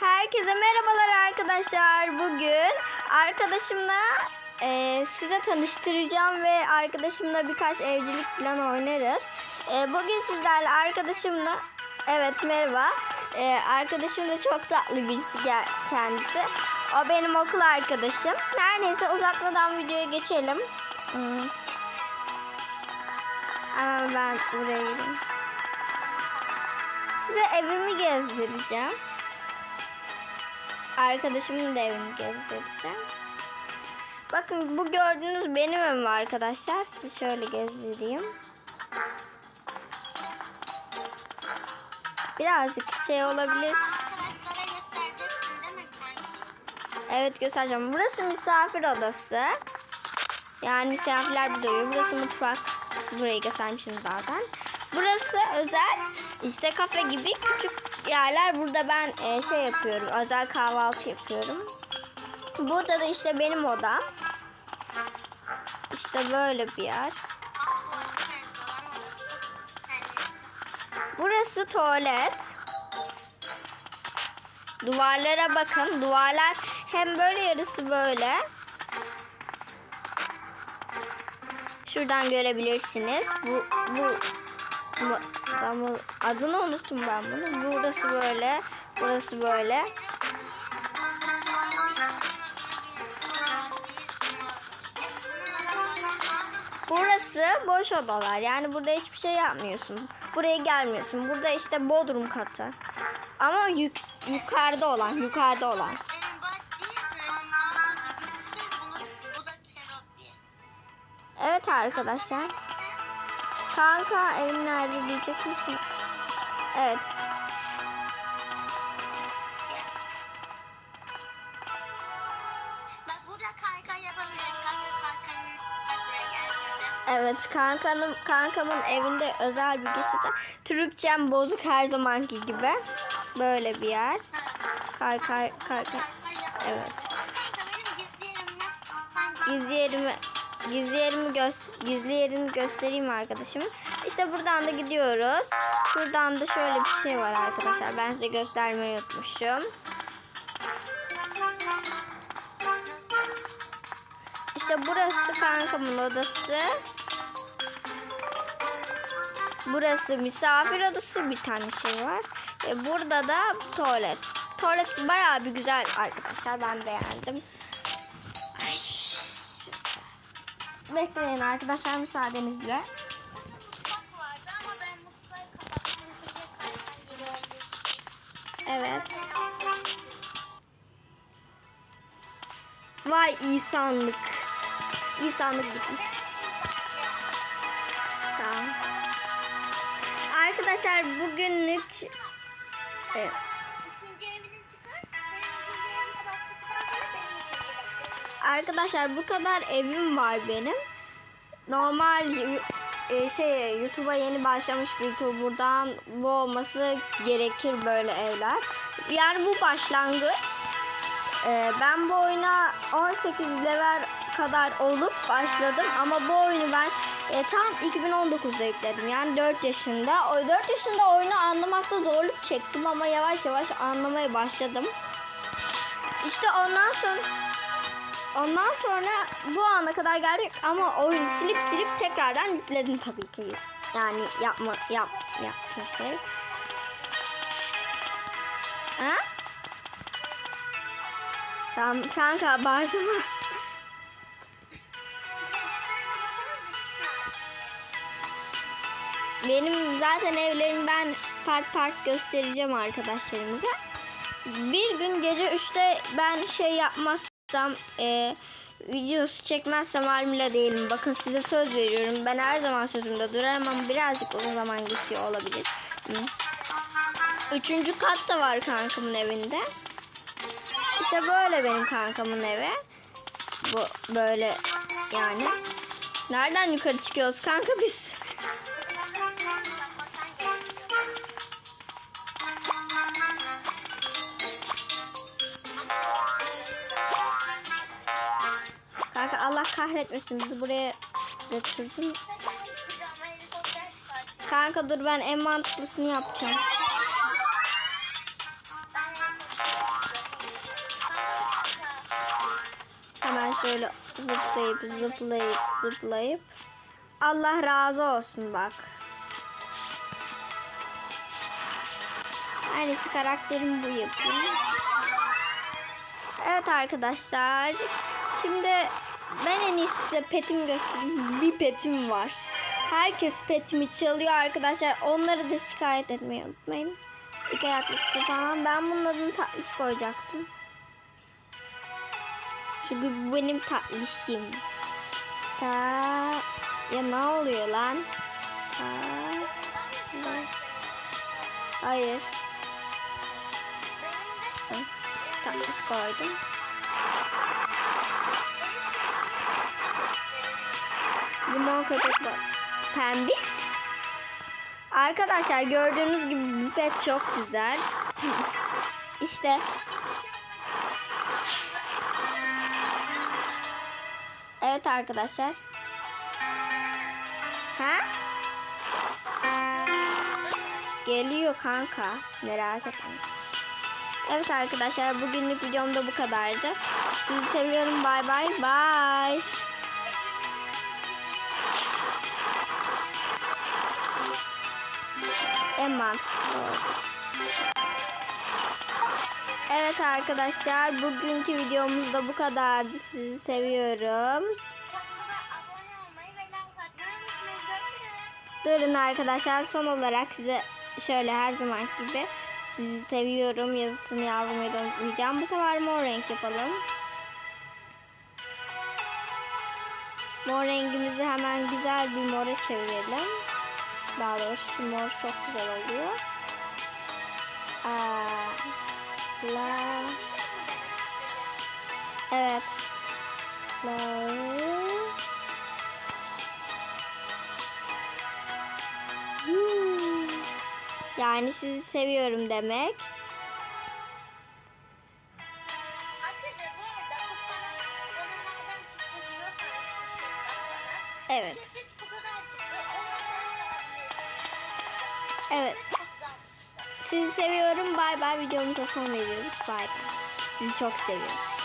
Herkese merhabalar arkadaşlar. Bugün arkadaşımla e, size tanıştıracağım ve arkadaşımla birkaç evcilik falan oynarız. E, bugün sizlerle arkadaşımla evet merhaba. E, arkadaşım da çok tatlı birisi kendisi. O benim okul arkadaşım. Her neyse uzatmadan videoya geçelim. Hmm. Ama ben buraya gireyim. Size evimi gezdireceğim. Arkadaşımın da evini gezdireceğim. Bakın bu gördüğünüz benim evim arkadaşlar. Sizi şöyle gezdireyim. Birazcık şey olabilir. Evet göstereceğim. Burası misafir odası. Yani misafirler burada uyuyor. Burası mutfak. Burayı göstermişim zaten. Burası özel işte kafe gibi küçük yerler. Burada ben e, şey yapıyorum. Özel kahvaltı yapıyorum. Burada da işte benim odam. İşte böyle bir yer. Burası tuvalet. Duvarlara bakın. Duvarlar hem böyle yarısı böyle. Şuradan görebilirsiniz. Bu bu, adını unuttum ben bunu. Burası böyle. Burası böyle. Burası boş odalar. Yani burada hiçbir şey yapmıyorsun. Buraya gelmiyorsun. Burada işte bodrum katı. Ama yük, yukarıda olan, yukarıda olan. Benim bak Kanka evin nerede diyecek misin? Evet. Evet kankanım, kankamın evinde özel bir geçirde. Türkçem bozuk her zamanki gibi. Böyle bir yer. Kay kay kay kay. Evet. Gizli yerim ne? Hangi? Gizli yerimi göz, gizli yerini göstereyim arkadaşım. İşte buradan da gidiyoruz. Şuradan da şöyle bir şey var arkadaşlar. Ben size göstermeyi unutmuşum. İşte burası kankamın odası. Burası misafir odası bir tane şey var. Ve burada da tuvalet. Tuvalet bayağı bir güzel arkadaşlar. Ben beğendim. Bekleyin arkadaşlar müsaadenizle. Evet. Vay insanlık. İnsanlık gitmiş. Tamam. Arkadaşlar bugünlük evet. Arkadaşlar bu kadar evim var benim. Normal e, şey YouTube'a yeni başlamış bir YouTuber'dan bu olması gerekir böyle evler. Yani bu başlangıç. E, ben bu oyuna 18 level kadar olup başladım ama bu oyunu ben e, tam 2019'da yükledim. Yani 4 yaşında. O 4 yaşında oyunu anlamakta zorluk çektim ama yavaş yavaş anlamaya başladım. İşte ondan sonra Ondan sonra bu ana kadar geldik ama oyunu silip silip tekrardan yükledim tabii ki. Yani yapma yap yaptığım şey. Ha? Tamam kanka abartma. Benim zaten evlerimi ben part part göstereceğim arkadaşlarımıza. Bir gün gece 3'te ben şey yapmazsam e, videosu çekmezsem halimle değilim. Bakın size söz veriyorum. Ben her zaman sözümde durarım ama birazcık uzun zaman geçiyor olabilir. Üçüncü kat da var kankamın evinde. İşte böyle benim kankamın evi. Bu böyle yani. Nereden yukarı çıkıyoruz kanka biz? kahretmesin bizi buraya götürdün. Kanka dur ben en mantıklısını yapacağım. Hemen şöyle zıplayıp zıplayıp zıplayıp. Allah razı olsun bak. Aynısı karakterim bu yapayım. Evet arkadaşlar. Şimdi ben en iyisi size petimi göstereyim. Bir petim var. Herkes petimi çalıyor arkadaşlar. Onları da şikayet etmeyi unutmayın. İki ayaklısı falan. Ben bunun adını tatlış koyacaktım. Çünkü bu benim tatlışım. Ta ya ne oluyor lan? Ta Hayır. Tatlış koydum. Limon köpek var. Pembis. Arkadaşlar gördüğünüz gibi bu pet çok güzel. İşte Evet arkadaşlar. Ha? Geliyor kanka. Merak etme. Evet arkadaşlar bugünlük videom da bu kadardı. Sizi seviyorum. Bay bay. Bye. En mantıklısı oldu. Evet arkadaşlar bugünkü videomuz da bu kadardı. Sizi. Görüşürüz. Durun arkadaşlar son olarak size şöyle her zaman gibi sizi seviyorum yazısını yazmayı da unutmayacağım. Bu sefer mor renk yapalım. Mor rengimizi hemen güzel bir mora çevirelim. Daha doğrusu şu mor çok güzel oluyor. Aa, la. Evet. La. Hmm. Yani sizi seviyorum demek. Arkadaşlar Evet. Sizi seviyorum. Bay bay. Videomuza son veriyoruz. Bay bay. Sizi çok seviyoruz.